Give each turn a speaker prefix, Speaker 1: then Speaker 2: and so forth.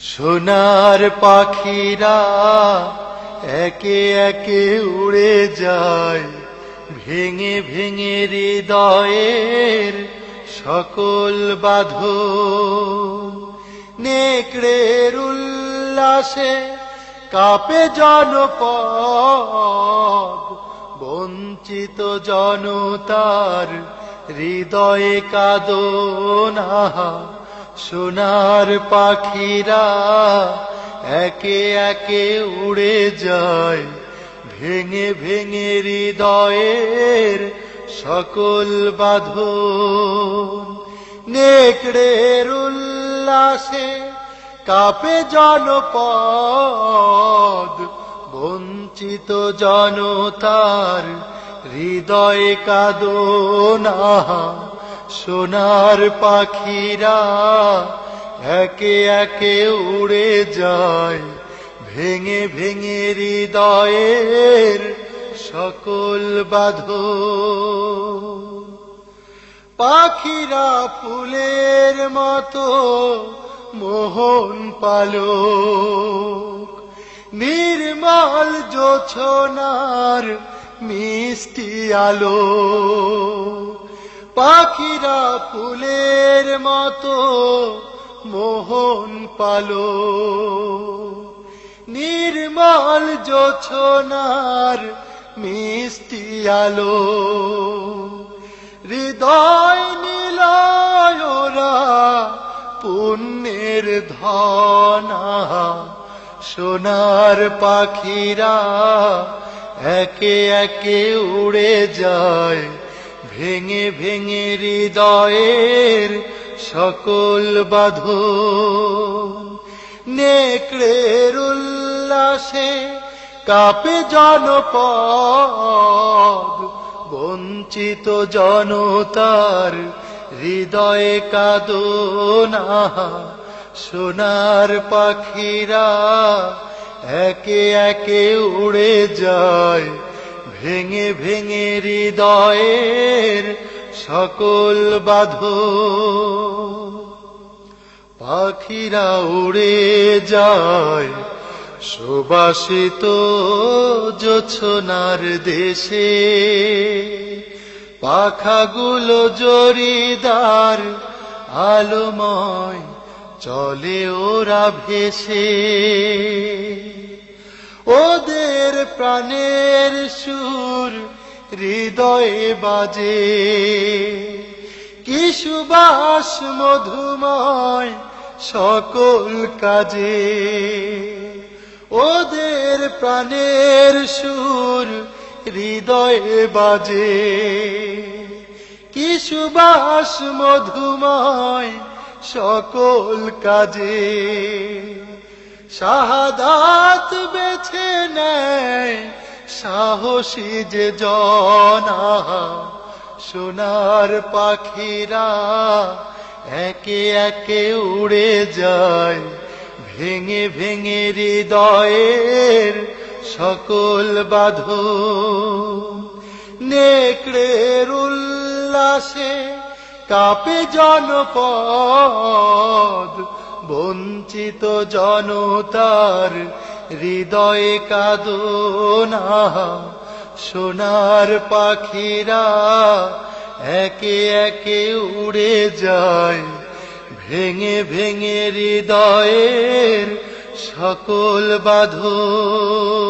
Speaker 1: সোনার পাখিরা একে একে উড়ে যায়। ভেঙে ভেঙে হৃদয়ের সকল বাঁধন। নেকড়ের উল্লাসে কাপে জনপদ। বঞ্চিত জনতার হৃদয়ে কাদনা সোনার পাখিরা একে একে উড়ে যায়। ভেঙে ভেঙে হৃদয়ের সকল বাঁধন। নেকড়ের উল্লাসে কাপে জনপদ। বঞ্চিত জনতার হৃদয়ে কাদনা সোনার পাখিরা একে একে উড়ে যায়। ভেঙে ভেঙে হৃদয়ের সকল বাঁধন। পাখিরা ফুলের মতো মোহন পালক। নির্মল জোছনার মিষ্টি আলো। পাখিরা ফুলের মতো মোহন পালো। নির্মল জোছনার মিষ্টি আলো। হৃদয় নীলয়রা পুণ্যের ধনা। সোনার পাখিরা একে একে উড়ে যায়। ভেঙে ভেঙে হৃদয়ের সকল বাঁধন। নেকড়ের উল্লাসে কাপে জনপদ। বঞ্চিত জনতার হৃদয়ে কাদনা সোনার পাখিরা একে একে উড়ে যায়। ভেঙে ভেঙে হৃদয়ের সকল বাঁধন পাখিরা উড়ে যায়, সুবাসিত জোছনার দেশে। পাখাগুলো জরিদার আলোময় চলে ওরা ভেসে। ওদের প্রাণের সুর হৃদয়ে বাজে। কি সুবাস মধুময় সকল কাজে। ওদের প্রাণের সুর হৃদয়ে বাজে। কি সুবাস মধুময় সকল কাজে। শাহাদাত বেছে নেয় সাহসী যে জনা, সোনার পাখিরা একে একে উড়ে যায়, ভেঙে ভেঙে হৃদয়ের সকল বাঁধন নেকড়ের উল্লাসে কাপে জনপদ বঞ্চিত জনতার হৃদয়ে কাদনা। সোনার পাখিরা একে একে উড়ে যায়, ভেঙে ভেঙে হৃদয়ের সকল বাঁধন।